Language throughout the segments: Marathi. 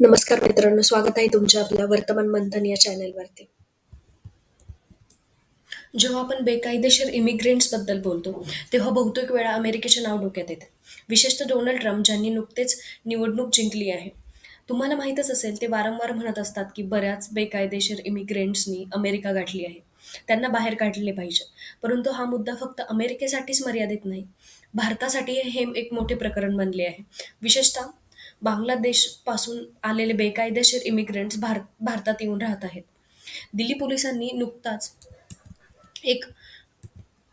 नमस्कार मित्रांनो स्वागत आहे तुमच्या आपल्या वर्तमान मंथन या चॅनलवरती. जेव्हा आपण बेकायदेशीर इमिग्रेंट्सबद्दल बोलतो तेव्हा बहुतेक वेळा अमेरिकेचे नाव डोक्यात येते. विशेषतः डोनाल्ड ट्रम्प ज्यांनी नुकतेच निवडणूक जिंकली आहे. तुम्हाला माहीतच असेल ते वारंवार म्हणत असतात की बऱ्याच बेकायदेशीर इमिग्रेंट्सनी अमेरिका गाठली आहे. त्यांना बाहेर काढले पाहिजे. परंतु हा मुद्दा फक्त अमेरिकेसाठीच मर्यादित नाही भारतासाठी हे एक मोठे प्रकरण बनले आहे. विशेषतः बांगलादेशपासून आलेले बेकायदेशीर इमिग्रंट्स भारत भारतात येऊन राहत आहेत. दिल्ली पोलिसांनी नुकताच एक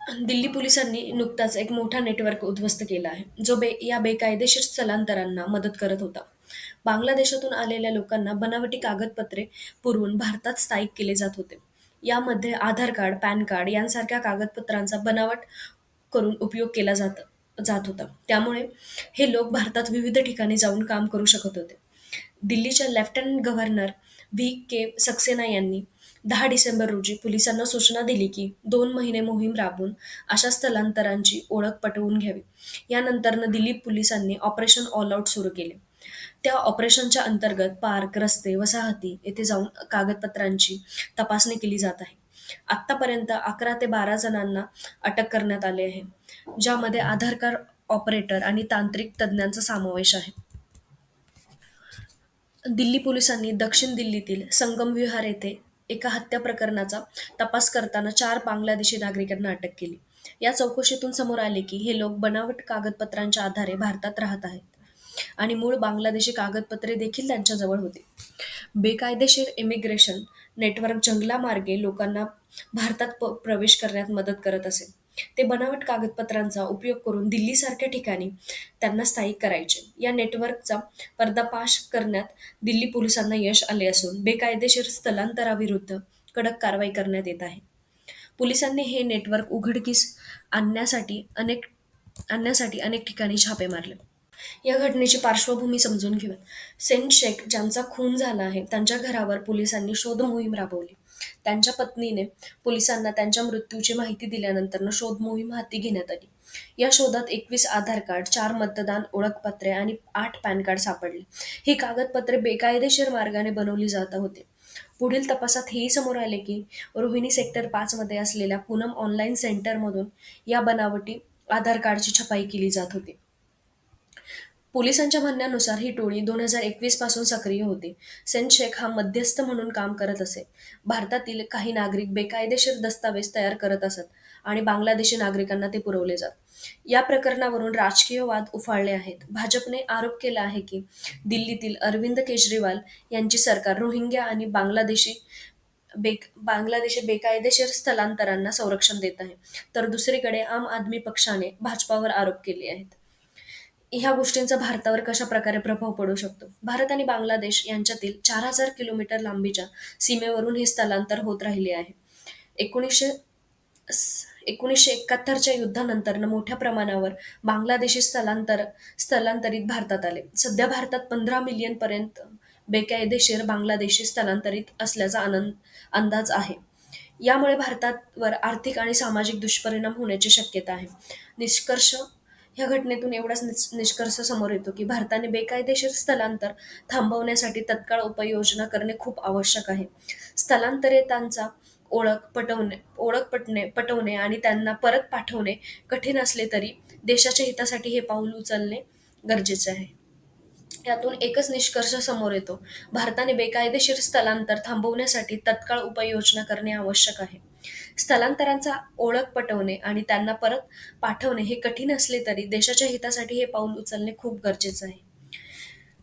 दिल्ली पोलिसांनी नुकताच एक मोठा नेटवर्क उद्ध्वस्त केला आहे जो बे या बेकायदेशीर स्थलांतरांना मदत करत होता. बांगलादेशातून आलेल्या लोकांना बनावटी कागदपत्रे पुरवून भारतात स्थायिक केले जात होते. यामध्ये आधार कार्ड पॅन कार्ड यांसारख्या कागदपत्रांचा बनावट करून उपयोग केला जातो जात होता. त्यामुळे हे लोक भारतात विविध ठिकाणी जाऊन काम करू शकत होते. दिल्लीच्या lieutenant governor V. K. Saxena यांनी दहा डिसेंबर रोजी पोलिसांना सूचना दिली की दोन महिने मोहीम राबवून अशा स्थलांतरांची ओळख पटवून घ्यावी. यानंतरनं दिल्ली पोलिसांनी ऑपरेशन ऑल आऊट सुरू केले. त्या ऑपरेशनच्या अंतर्गत पार्क रस्ते वसाहती येथे जाऊन कागदपत्रांची तपासणी केली जात आहे. आत्तापर्यंत अकरा ते बारा जणांना अटक करण्यात आले आहे. ज्यामध्ये आधार कार्ड ऑपरेटर आणि तांत्रिक तज्ज्ञांचा समावेश आहे. दिल्ली पोलिसांनी दक्षिण दिल्लीतील संगम विहार येथे एका हत्या प्रकरणाचा तपास करताना चार बांगलादेशी नागरिकांना अटक केली. या चौकशीतून समोर आले की हे लोक बनावट कागदपत्रांच्या आधारे भारतात राहत आहेत आणि मूळ बांगलादेशी कागदपत्रे देखील त्यांच्याजवळ होती. बेकायदेशीर इमिग्रेशन नेटवर्क जंगलामार्गे लोकांना भारतात प प्रवेश करण्यात मदत करत असे. ते बनावट कागदपत्रांचा उपयोग करून दिल्लीसारख्या ठिकाणी त्यांना स्थायिक करायचे. या नेटवर्कचा पर्दापाश करण्यात दिल्ली पोलिसांना यश आले असून बेकायदेशीर स्थलांतराविरुद्ध कडक कारवाई करण्यात येत आहे. पोलिसांनी हे नेटवर्क उघडकीस आणण्यासाठी अनेक आणण्यासाठी अनेक ठिकाणी छापे मारले. या घटनेची पार्श्वभूमी समजून घेऊन सेंट शेख ज्यांचा खून झाला आहे त्यांच्या घरावर पोलिसांनी शोध मोहीम राबवली. त्यांच्या पत्नीने पोलिसांना त्यांच्या मृत्यूची माहिती दिल्यानंतर शोध मोहीम हाती घेण्यात आली. या शोधात एकवीस आधार कार्ड चार मतदान ओळखपत्रे आणि आठ पॅन कार्ड सापडले. ही कागदपत्रे बेकायदेशीर मार्गाने बनवली जात होते. पुढील तपासात हेही समोर आले की रोहिणी सेक्टर पाच मध्ये असलेल्या पूनम ऑनलाईन सेंटरमधून या बनावटी आधार कार्डची छपाई केली जात होती. पोलिसांच्या म्हणण्यानुसार ही टोळी दोन हजार एकवीसपासून सक्रिय होती. सेंट शेख हा मध्यस्थ म्हणून काम करत असे. भारतातील काही नागरिक बेकायदेशीर दस्तावेज तयार करत असत आणि बांगलादेशी नागरिकांना ते पुरवले जात. या प्रकरणावरून राजकीय वाद उफाळले आहेत. भाजपने आरोप केला आहे की दिल्लीतील अरविंद केजरीवाल यांची सरकार रोहिंग्या आणि बांगलादेशी बेक बांगलादेशी बेकायदेशीर स्थलांतरांना संरक्षण देत आहे. तर दुसरीकडे आम आदमी पक्षाने भाजपावर आरोप केले आहेत. ह्या गोष्टींचा भारतावर कशा प्रकारे प्रभाव पडू शकतो? भारत आणि बांगलादेश यांच्यातील चार हजार किलोमीटर लांबीच्या सीमेवरून हे स्थलांतर होत राहिले आहे. एकोणीसशे एकोणीसशे एकाहत्तरच्या युद्धानंतर मोठ्या प्रमाणावर बांगलादेशी स्थलांतर स्थलांतरित भारतात आले. सध्या भारतात पंधरा मिलियन पर्यंत बेकायदेशीर बांगलादेशी स्थलांतरित असल्याचा आनंद अंदाज आहे. यामुळे भारतावर आर्थिक आणि सामाजिक दुष्परिणाम होण्याची शक्यता आहे. निष्कर्ष या घटनेतून एवढाच निष्कर्ष समोर येतो की भारताने बेकायदेशीर स्थलांतर थांबवण्यासाठी तत्काळ उपाययोजना करणे खूप आवश्यक आहे. स्थलांतरितांचा ओळख पटवणे ओळख पटणे पटवणे आणि त्यांना परत पाठवणे कठीण असले तरी देशाच्या हितासाठी हे पाऊल उचलणे गरजेचे आहे. यातून एकच निष्कर्ष समोर येतो. भारताने बेकायदेशीर स्थलांतर थांबवण्यासाठी तत्काळ उपाययोजना करणे आवश्यक आहे. स्थलांतरांचा ओळख पटवणे आणि त्यांना परत पाठवणे हे कठीण असले तरी देशाच्या हितासाठी हे पाऊल उचलणे खूप गरजेचं आहे.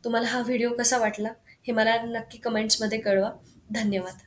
तुम्हाला हा व्हिडिओ कसा वाटला हे मला नक्की कमेंट्समध्ये कळवा. धन्यवाद.